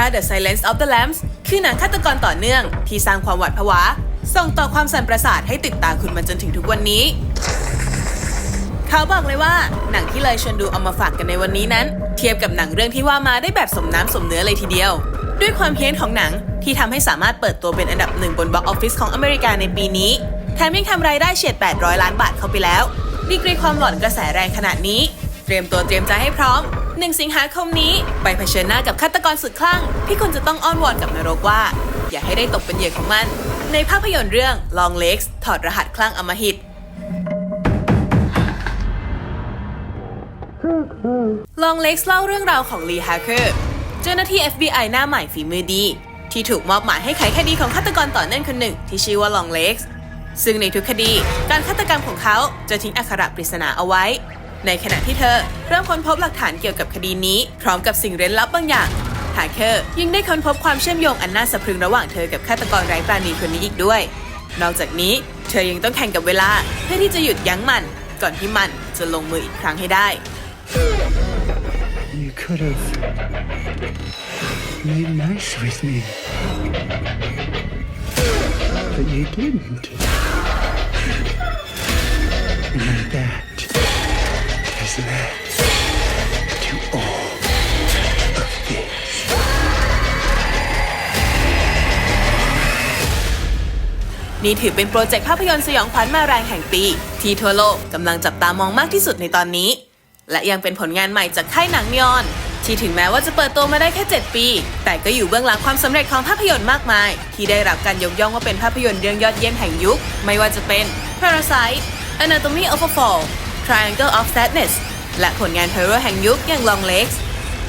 ถ้า The Silence of the Lambs คือหนังฆาตกรต่อเนื่อง ที่สร้างความหวาดผวา ส่งต่อความสั่นประสาทให้ติดตาคุณมาจนถึงทุกวันนี้ เขาบอกเลยว่า หนังที่เลยชวนดูเอามาฝากกันในวันนี้นั้น เทียบกับหนังเรื่องที่ว่ามาได้แบบสมน้ำสมเนื้อเลยทีเดียว ด้วยความเพี้ยนของหนังที่ทำให้สามารถเปิดตัวเป็นอันดับหนึ่งบนบ็อกออฟฟิศของอเมริกาในปีนี้แถมยังทำรายได้เฉียด 800 ล้านบาทเข้าไปแล้ว ดีกรีความหลอนกระแสแรงขนาดนี้ เตรียมตัวเตรียมใจให้พร้อม 1สิงหาคมนี้ ไปเผชิญหน้ากับฆาตกรสุดคลั่ง ที่คุณจะต้องอ้อนวอนกับนรกว่า อย่าให้ได้ตกเป็นเหยื่อของมัน ในภาพยนตร์เรื่อง Long Legs ถอดรหัสคลั่งอมหิตลองเล็กเล่าเรื่องราวของลีฮาร์เคอร์เจ้าหน้าที่ FBI หน้าใหม่ฝีมือดี ที่ถูกมอบหมายให้ไขคดีของฆาตกรต่อเนื่องคนหนึ่ง ที่ชื่อว่าลองเล็กซึ่งในทุกคดีการฆาตกรรมของเขาจะทิ้งอักขระปริศนาเอาไว้ ในขณะที่เธอเริ่มค้นพบหลักฐานเกี่ยวกับคดีนี้ พร้อมกับสิ่งเร้นลับบางอย่างฮาเคอร์ยังได้ค้นพบความเชื่อมโยงอันน่าสะพรึงระหว่างเธอกับฆาตกรไร้ปราณีคนนี้อีกด้วย นอกจากนี้เธอยังต้องแข่งกับเวลาเพื่อที่จะหยุดยั้งมัน ก่อนที่มันจะลงมืออีกครั้งให้ได้ You could have made nice with me. But you didn't. And that นี่ถือเป็นโปรเจกต์ภาพยนตร์สยองขวัญมาแรงแห่งปี ที่ทั่วโลกกำลังจับตามองมากที่สุดในตอนนี้ และยังเป็นผลงานใหม่จากค่ายหนังนิออน ที่ถึงแม้ว่าจะเปิดตัวมาได้แค่ 7 ปี แต่ก็อยู่เบื้องหลังความสำเร็จของภาพยนตร์มากมาย ที่ได้รับการยกย่องว่าเป็นภาพยนตร์เรื่องยอดเยี่ยมแห่งยุค ไม่ว่าจะเป็น Parasite Anatomy of a Fall Triangle of Sadness และผลงาน horror แห่งยุคอย่าง Long Legs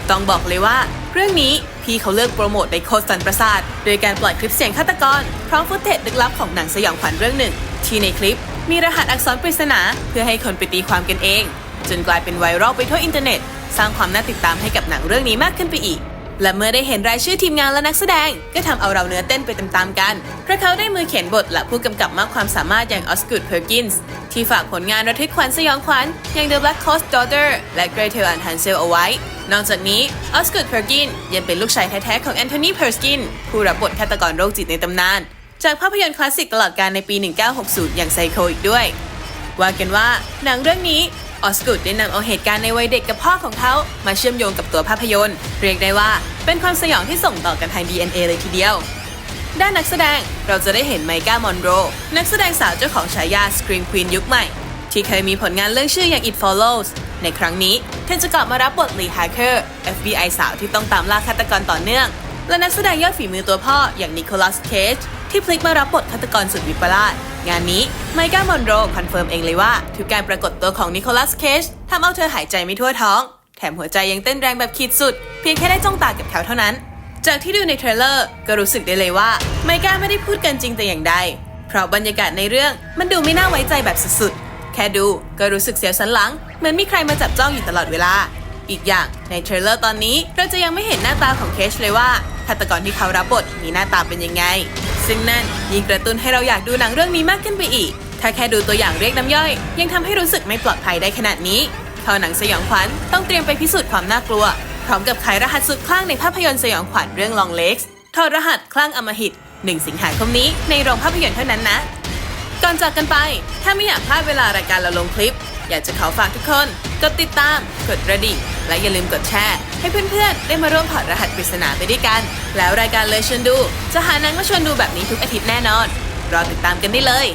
ต้องบอกเลยว่า เรื่องนี้พี่เขาเลือกโปรโมทในโคสันประสาท โดยการปล่อยคลิปเสียงฆาตกร พร้อมฟุตเทจลึกลับของหนังสยองขวัญเรื่องหนึ่ง ที่ในคลิปมีรหัสอักษรปริศนาเพื่อให้คนไปตีความกันเอง จนกลายเป็นไวรัลไปทั่วอินเทอร์เน็ต สร้างความน่าติดตามให้กับหนังเรื่องนี้มากขึ้นไปอีก และเมื่อได้เห็นรายชื่อทีมงานและนักแสดง ก็ทำเอาเราเนื้อเต้นไปตามๆกัน เพราะเขาได้มือเขียนบทและผู้กำกับมากความสามารถอย่างออสกูดเพอร์กินส์ที่ฝากผลงานระทึกขวัญสยองขวัญอย่าง The Black Coast Daughter และ Gretel and Hansel เอาไว้ นอกจากนี้ออสกูดเพอร์กินยังเป็นลูกชายแท้ๆของแอนโทนีเพอร์สกินผู้รับบทฆาตกรโรคจิตในตำนาน จากภาพยนตร์คลาสสิกตลอดกาลในปี 1960 อย่างไซโคอีกด้วยว่ากันว่าหนังเรื่องนี้ ออสกูดได้นำเอาเหตุการณ์ในวัยเด็กกับพ่อของเขามาเชื่อมโยงกับตัวภาพยนตร์ เรียกได้ว่าเป็นความสยองที่ส่งต่อกันทาง DNA เลยทีเดียว ด้านนักแสดงเราจะได้เห็นไมก้ามอนโร นักแสดงสาวเจ้าของฉายา Scream Queen ยุคใหม่ ที่เคยมีผลงานเรื่องชื่ออย่าง It Follows ในครั้งนี้เธอจะกลับมารับบทลีฮาร์เคอร์ FBI สาวที่ต้องตามล่าฆาตกรต่อเนื่อง และนักแสดงยอดฝีมือตัวพ่ออย่างนิโคลัสเคจที่พลิกมารับบทฆาตกรสุดวิปลาส งานนี้ไมก้ามอนโรคอนเฟิร์มเองเลยว่าทุกการปรากฏตัวของนิโคลัสเคจทำเอาเธอหายใจไม่ทั่วท้อง แถมหัวใจยังเต้นแรงแบบขีดสุด เพียงแค่ได้จ้องตากับเขาเท่านั้น จากที่ดูในเทรลเลอร์ก็รู้สึกได้เลยว่าไมก้าไม่ได้พูดกันจริงแต่อย่างใดเพราะบรรยากาศในเรื่องมันดูไม่น่าไว้ใจแบบสุดๆแค่ดูก็รู้สึกเสียวสันหลังเหมือนมีใครมาจับจ้องอยู่ตลอดเวลา อีกอย่างในเทรลเลอร์ตอนนี้เราจะยังไม่เห็นหน้าตาของเคชเลยว่าฆาตกรที่เขารับบทมีหน้าตาเป็นยังไง ซึ่งนั่นยิ่งกระตุ้นให้เราอยากดูหนังเรื่องนี้มากขึ้นไปอีก ถ้าแค่ดูตัวอย่างเรียกน้ำย่อย ยังทำให้รู้สึกไม่ปลอดภัยได้ขนาดนี้คอหนังสยองขวัญต้องเตรียมไปพิสูจน์ความน่ากลัว พร้อมกับไขรหัสสุดคลั่งในภาพยนตร์สยองขวัญเรื่อง Long Legs ถอดรหัสคลั่งอมหิต 1 สิงหาคมนี้ในโรงภาพยนตร์เท่านั้นนะ ก่อนจากกันไป ถ้าไม่อยากพลาดเวลารายการเราลงคลิป อยากจะขอฝากทุกคนกดติดตาม กดกระดิ่ง และอย่าลืมกดแชร์ ให้เพื่อนๆ ได้มาร่วมถอดรหัสปริศนาไปด้วยกัน แล้วรายการเลยชวนดู จะหานังมาชวนดูแบบนี้ทุกอาทิตย์แน่นอน รอติดตามกันได้เลย